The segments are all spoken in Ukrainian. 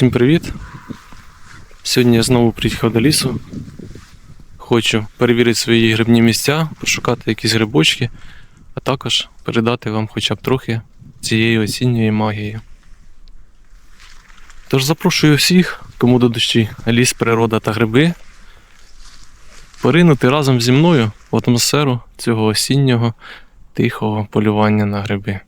Всім привіт! Сьогодні я знову приїхав до лісу. Хочу перевірити свої грибні місця, пошукати якісь грибочки, а також передати вам хоча б трохи цієї осінньої магії. Тож запрошую всіх, кому до душі ліс, природа та гриби, поринути разом зі мною в атмосферу цього осіннього тихого полювання на гриби.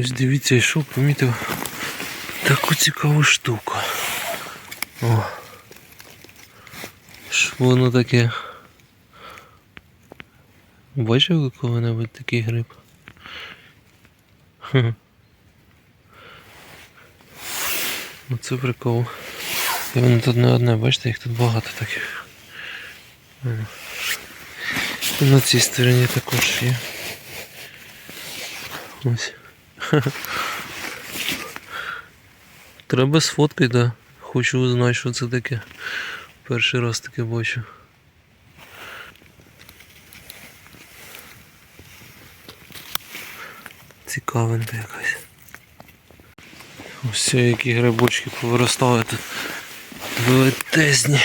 Ось дивіться, йшов, помітив таку цікаву штуку. О. Що воно таке? Бачив кого-небудь такий гриб? Ну це прикол. І воно тут не одне, бачите, їх тут багато таких. На цій стороні також є. Ось. Треба сфоткати, да. Хочу узнати, що це таке. Перший раз таке бачу. Цікавинка якась. Ось які грибочки повиростали тут. Велетезні.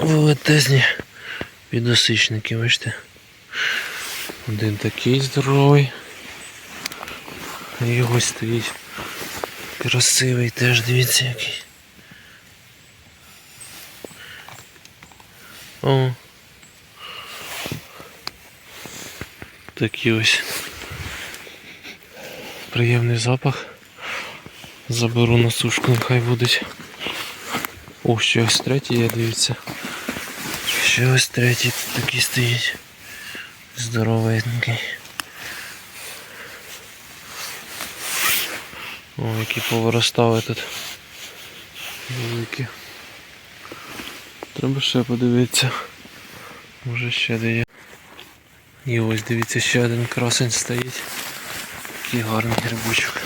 Велетезні підосичники, бачите? Один такий здоровий. І ось стоїть красивий теж, дивіться який. О. Такий ось приємний запах. Заберу на сушку, нехай будуть. О, ще ось третій є, дивіться. Ще ось третій такий стоїть. Здоровенький. О, які повиростали тут. Великі. Треба ще подивитися. Може ще де є. І ось дивіться, ще один красень стоїть. Такий гарний грибочок.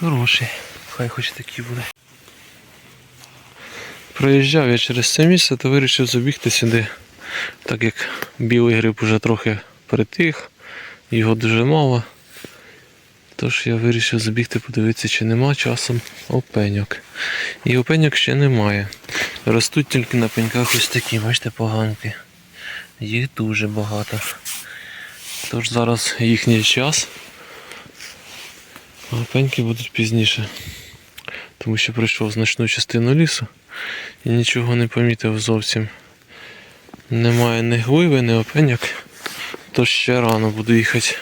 Хороший. Хай хоч такий буде. Проїжджав я через це місце, то вирішив забігти сюди. Так як білий гриб уже трохи притих, його дуже мало. Тож я вирішив забігти подивитися, чи нема часом опеньок. І опеньок ще немає. Ростуть тільки на пеньках ось такі, бачите, поганки. Їх дуже багато. Тож зараз їхній час. А пеньки будуть пізніше. Тому що пройшов значну частину лісу і нічого не помітив зовсім. Немає ні гливи, ні опеньок. Тож ще рано буду їхати.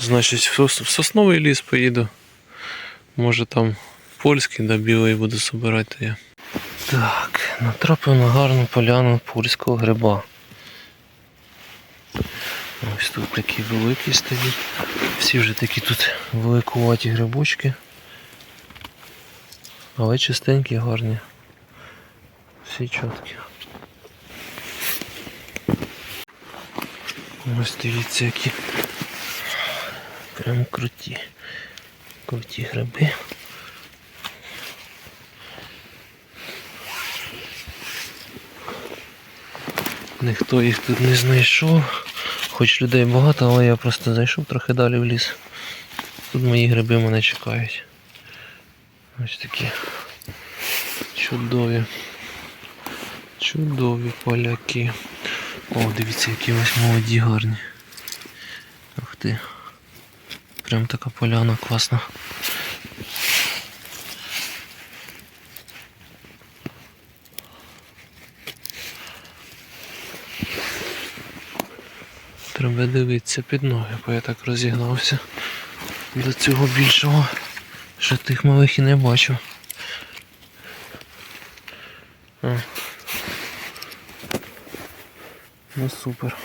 Значить, в сосновий ліс поїду. Може там польський, да білий буду збирати я. Так, натрапив на гарну поляну польського гриба. Ось тут такі великі стоять. Всі вже такі тут великуваті грибочки. Але чистенькі, гарні. Всі чіткі. Ось дивіться які. Прям круті. Круті гриби. Ніхто їх тут не знайшов. Хоч людей багато, але я просто зайшов трохи далі в ліс. Тут мої гриби мене чекають. Ось такі. Чудові. Чудові поляки. О, дивіться, які ось молоді гарні. Ух ти. Прям така поляна класна. Треба дивитися під ноги, бо я так розігнався до цього більшого, що тих малих і не бачив. Ну супер.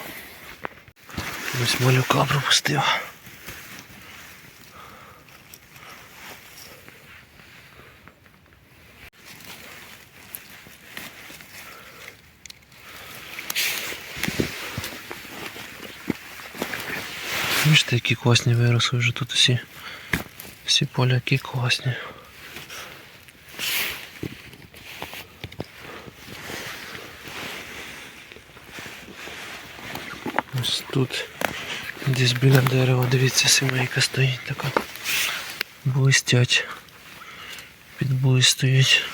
Ось малюка пропустив. Які класні виросли вже тут усі. Всі поляки класні. Ось тут десь біля дерева, дивіться, сімейка стоїть така. Блистять. Під стоїть.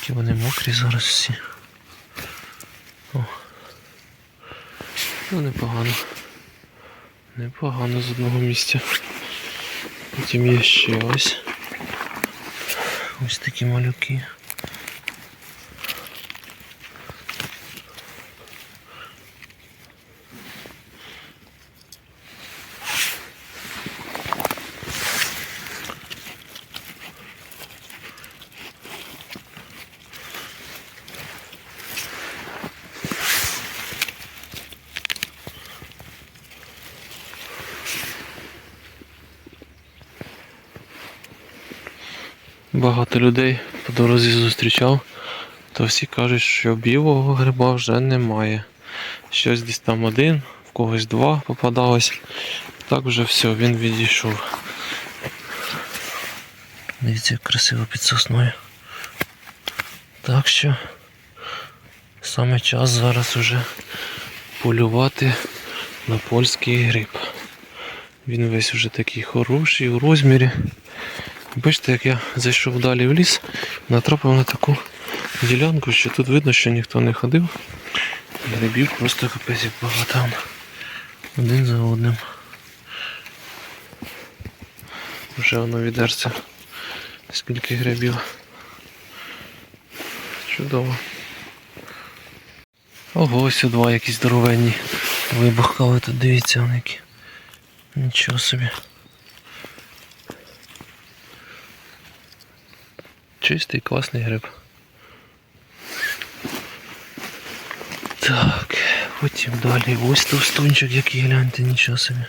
Які вони мокрі зараз всі. Ну непогано. Непогано з одного місця. Потім є ще ось. Ось такі малюки. Багато людей по дорозі зустрічав, то всі кажуть, що білого гриба вже немає. Щось десь там один, в когось два попадалось. Так вже все, він відійшов. Дивіться, як красиво під сосною. Так що саме час зараз уже полювати на польський гриб. Він весь уже такий хороший у розмірі. Бачите, як я зайшов далі в ліс, натрапив на таку ділянку, що тут видно, що ніхто не ходив. Грибів просто капець як багато. Один за одним. Вже воно відерце. Скільки грибів. Чудово. Ого, ось два якісь здоровенні. Вибухали тут, дивіться вони які. Нічого собі. Чистий класний гриб. Так, потім далі ось товстунчик, який гляньте, нічого собі.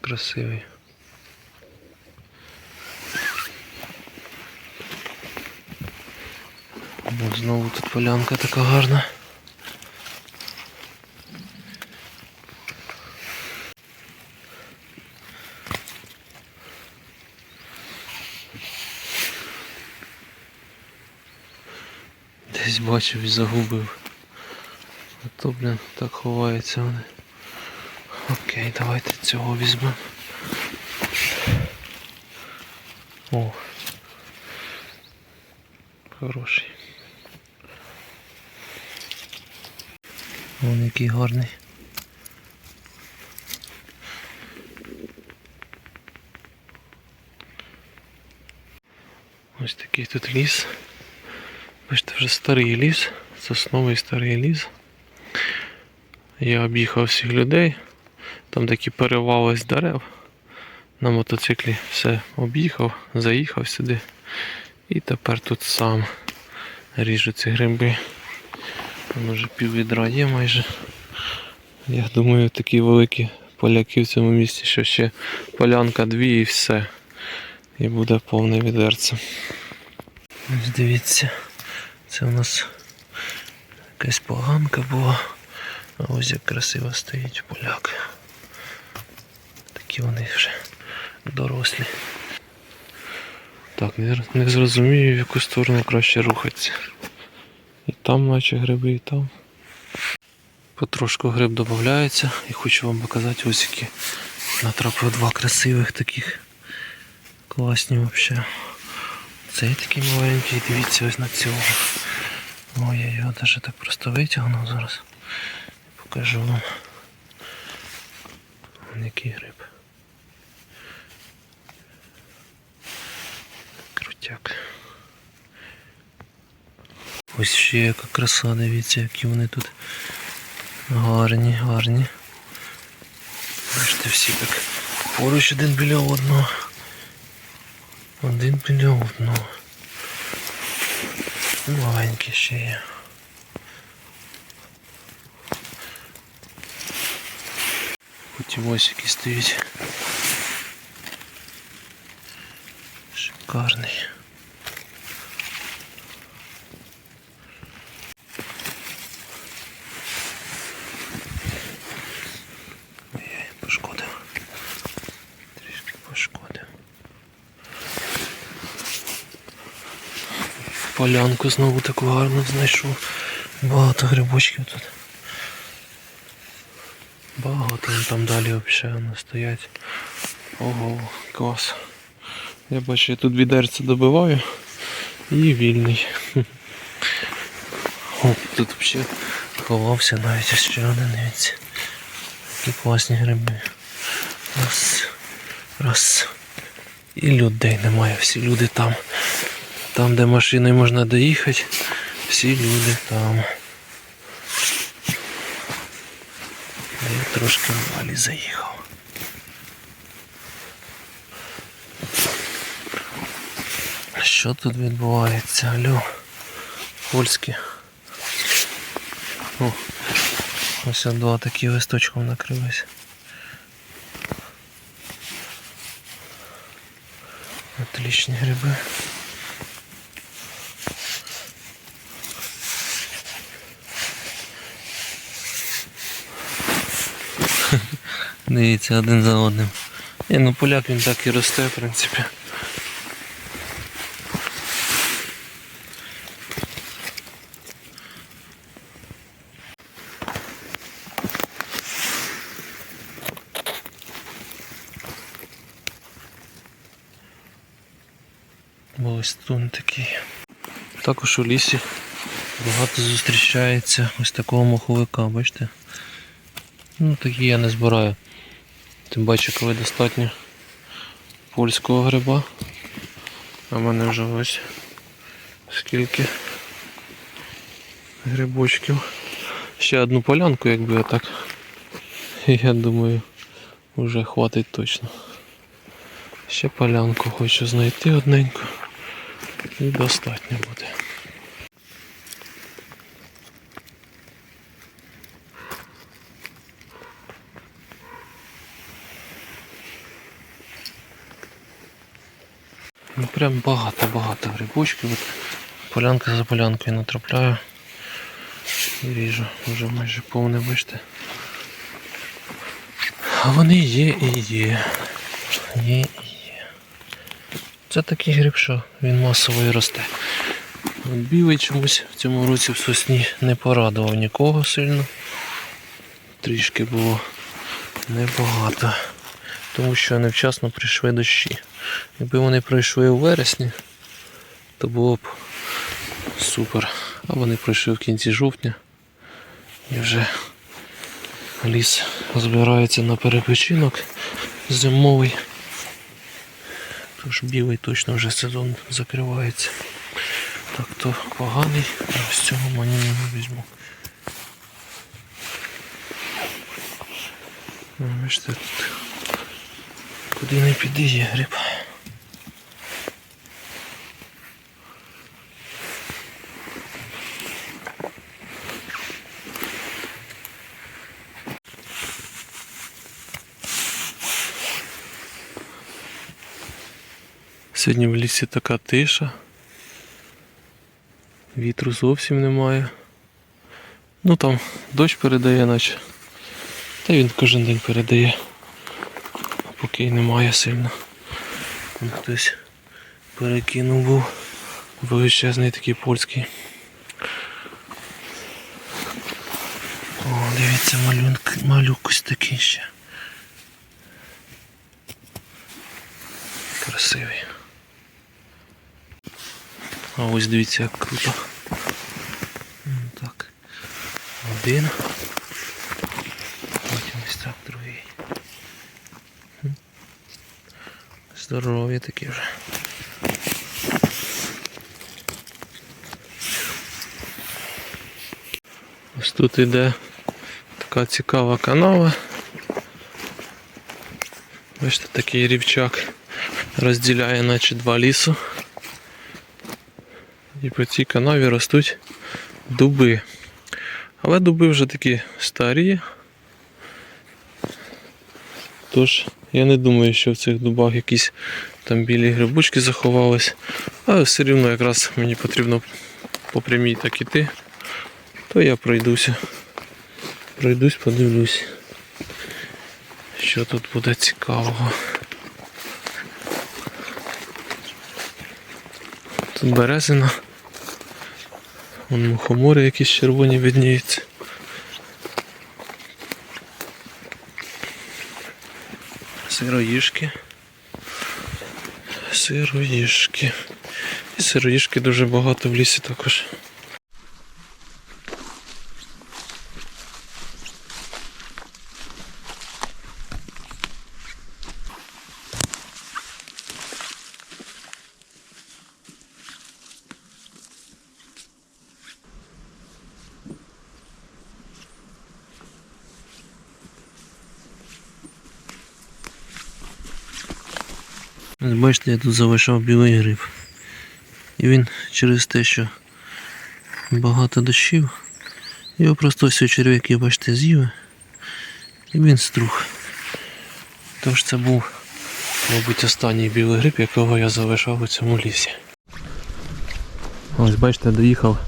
Красивий. От знову тут полянка така гарна. Десь бачив і загубив. А то, блін, так ховаються вони. Окей, давайте цього візьмемо. О. Хороший. Вон який гарний. Ось такий тут ліс. Бачите, вже старий ліс, сосновий старий ліс. Я об'їхав всіх людей. Там такі перевали з дерев. На мотоциклі все об'їхав, заїхав сюди. І тепер тут сам ріжу ці гриби. Там вже пів відра є майже. Я думаю, такі великі поляки в цьому місці, що ще полянка дві і все. І буде повне відерце. Ось дивіться. Це у нас якась поганка була. А ось як красиво стоїть поляк. Такі вони вже дорослі. Так, не, зрозумію, в яку сторону краще рухатися. І там наче гриби, і там. Потрошку гриб додається і хочу вам показати ось які натрапив два красивих таких. Класні взагалі. Цей такий маленький, дивіться ось на цього. Ой, я його навіть так просто витягнув зараз. Покажу вам. Який гриб. Крутяк. Ось ще яка краса, дивіться, які вони тут гарні, гарні. Бачите, всі так поруч один біля одного. Один біля одного. Маленький ще є. Потім ось які стоїть. Шикарний. Полянку знову таку гарну знайшов. Багато грибочків тут. Багато там далі взагалі стоять. Ого, клас. Я бачу, я тут відерце добиваю і вільний. О, тут взагалі ховався навіть ще один дивіться. Такі класні гриби. Раз, раз. І людей немає, всі люди там. Там, де машиною можна доїхати, всі люди там. Я трошки далі заїхав. Що тут відбувається? Алло. Польські. О, ось два такі листочком накрилися. Отличні гриби. Дивіться один за одним. Ні, ну поляк він так і росте, в принципі. Бо ось тут такий. Також у лісі багато зустрічається ось такого моховика, бачите? Ну такі я не збираю. Тим бачу, коли достатньо польського гриба. А в мене вже ось скільки грибочків. Ще одну полянку, якби отак. Я думаю, вже хватить точно. Ще полянку хочу знайти одненьку. І достатньо буде. Прям багато-багато грибочків. От полянка за полянкою натрапляю і ріжу. Вже майже повне, бачите. А вони є і є. Є і є. Це такий гриб, що він масово і росте. От білий чомусь в цьому році в сосні не порадував нікого сильно. Трішки було небагато. Тому що невчасно прийшли дощі. Якби вони пройшли у вересні, то було б супер. А вони пройшли в кінці жовтня. І вже ліс збирається на перепочинок зимовий. Тож білий точно вже сезон закривається. Так то поганий, а з цього мені не візьму. Ну, Бачите, тут куди не піде є гриб. Сьогодні в лісі така тиша. Вітру зовсім немає. Ну там дощ передає, наче. Та він кожен день передає. Поки й немає сильно. Там хтось перекинув був величезний такий польський. О, дивіться, малюнок, малюк ось такий ще. Красивий. А ось дивіться, як круто. М, Так. Один. Потім ось так другий. М. Здорові такі вже. Ось тут іде така цікава канава. Бачите, такий рівчак розділяє наче два лісу. І по цій канаві ростуть дуби. Але дуби вже такі старі. Тож я не думаю, що в цих дубах якісь там білі грибочки заховались. Але все рівно якраз мені потрібно по прямій так іти. То я пройдуся. Пройдусь, подивлюсь. Що тут буде цікавого. Тут березина. Вон мухомори якісь червоні видніються. Сироїшки. Сироїшки. І сироїшки дуже багато в лісі також. Ось Бачите, я тут залишав білий гриб. І він через те, що багато дощів, його просто ось черв'яки, бачите, з'їли. І він струх. Тож це був, мабуть, останній білий гриб, якого я залишав у цьому лісі. Ось бачите, доїхав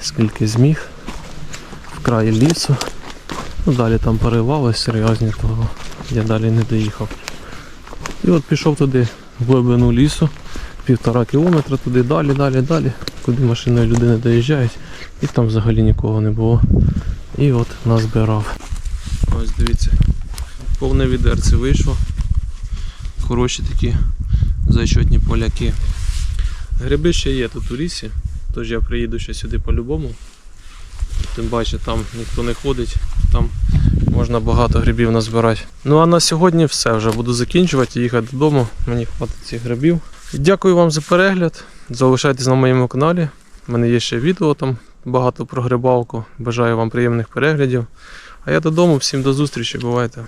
скільки зміг в краї лісу. Ну, далі там поривали серйозні, того я далі не доїхав. І от пішов туди в глибину лісу, півтора кілометра туди, далі, далі, далі, куди машиною люди не доїжджають, і там взагалі нікого не було. І от назбирав. Ось дивіться, повне відерце вийшло. Хороші такі зачетні поляки. Гриби ще є тут у лісі, тож я приїду ще сюди по-любому. Тим паче там ніхто не ходить, там можна багато грибів назбирати. Ну а на сьогодні все. Вже буду закінчувати і їхати додому. Мені хватить цих грибів. Дякую вам за перегляд. Залишайтесь на моєму каналі. У мене є ще відео там багато про грибалку. Бажаю вам приємних переглядів. А я додому. Всім до зустрічі. Бувайте.